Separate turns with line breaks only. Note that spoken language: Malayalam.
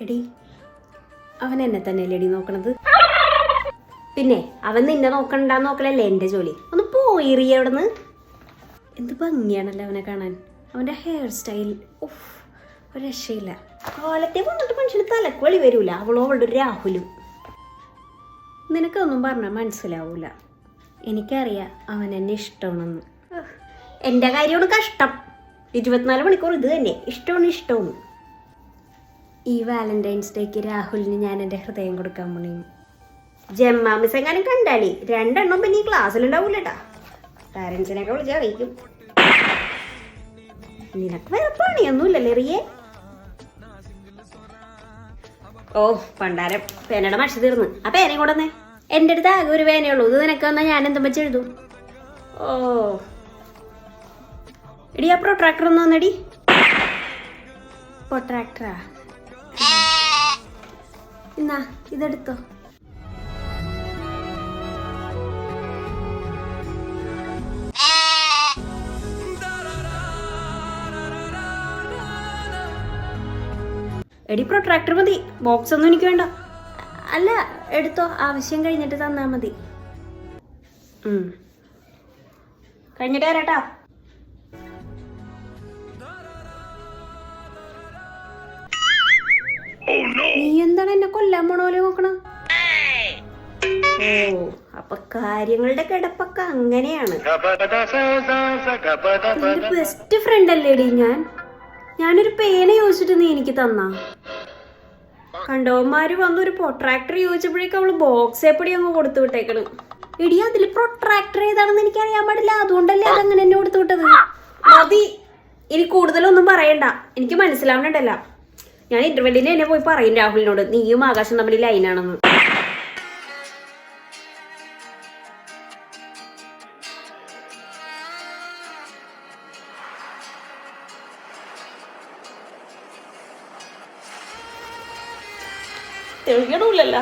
എടി അവൻ എന്നെ തന്നെയല്ലേ എടി നോക്കണത്? പിന്നെ അവൻ നിന്നെ നോക്കണ്ടാന്ന് നോക്കലല്ലേ എന്റെ ജോലി? ഒന്ന് പോയിറിയ അവിടെ നിന്ന് എന്ത് ഭംഗിയാണല്ലോ അവനെ കാണാൻ. അവന്റെ ഹെയർ സ്റ്റൈൽ ഉഫ് ഒരു രക്ഷയില്ല. കാലത്തെ വന്നിട്ട് മനുഷ്യന് തലക്കുവളി വരൂല. അവളോ അവളുടെ ഒരു രാഹുലും. നിനക്കൊന്നും പറഞ്ഞാൽ മനസ്സിലാവൂല. എനിക്കറിയാം അവൻ എന്നെ ഇഷ്ടമാണെന്ന്. എന്റെ കാര്യമാണ് കഷ്ടം. ഇരുപത്തിനാല് മണിക്കൂർ ഇത് തന്നെ. ഇഷ്ടമാണ് ഇഷ്ടമാണ്. ഈ വാലന്റൈൻസ് ഡേക്ക് രാഹുലിന് ഞാൻ എന്റെ ഹൃദയം കൊടുക്കാൻ പോണേ. ജമ്മാ മിസ് എങ്ങാനും കണ്ടാലേ? രണ്ടെണ്ണം പിന്നെ ഈ ക്ലാസ്സിലുണ്ടാവൂലട്ടാ പാരൻസിനൊക്കെ വിളിച്ചാൽ അറിയിക്കും. നിനക്ക് വേറെ പണിയൊന്നുമില്ലല്ലേ റിയേ? ഓ പണ്ടാരം പേനയുടെ മഷി തീർന്ന്. ആ പേനയും കൊണ്ടുവന്നേ എന്റെ അടുത്ത് ആകെ ഒരു പേനയുള്ളൂ ഇത് നിനക്ക് വന്നാൽ ഞാൻ എന്തും വെച്ച് എഴുതും. ഓ. എടി ആ പ്രൊട്രാക്ടർ ഒന്ന് വന്നടി. പ്രൊട്രാക്ടറാ എന്നാ ഇതെടുത്തോ. എടി പ്രൊട്രാക്ടർ മതി. ബോക്സ് ഒന്നും എനിക്ക് വേണ്ട. അല്ല എടുത്തോ. ആവശ്യം കഴിഞ്ഞിട്ട് തന്നാ മതി. കഴിഞ്ഞിട്ട് വരാട്ടാ. നീ എന്താണ് എന്നെ പോലെ നോക്കണ? ഓ അപ്പൊ കാര്യങ്ങളുടെ കിടപ്പൊക്കെ അങ്ങനെയാണ്. ബെസ്റ്റ് ഫ്രണ്ട് അല്ലേടി ഞാൻ? ഞാനൊരു പേന ചോദിച്ചിട്ട് നീ എനിക്ക് തന്നാ. കണ്ടവന്മാര് വന്നൊരു പ്രൊട്രാക്ടർ ചോദിച്ചപ്പോഴേക്കും അവൾ ബോക്സ് എപ്പടി അങ്ങ് കൊടുത്തു വിട്ടേക്കണ്. എടി അതിൽ പ്രൊട്രാക്ടർ ഏതാണെന്ന് എനിക്ക് അറിയാൻ പാടില്ല. അതുകൊണ്ടല്ലേ അതങ്ങനെ എന്നെ കൊടുത്തു വിട്ടത്? മതി. ഇനി കൂടുതലൊന്നും പറയണ്ട. എനിക്ക് മനസ്സിലാവണുണ്ടല്ല ഞാൻ ഇന്റർവെല്ലിന് എന്നെ പോയി പറയും രാഹുലിനോട്. നീയും ആകാശം തമ്മിൽ ലൈനാണെന്ന് തെളിയണമില്ലല്ലോ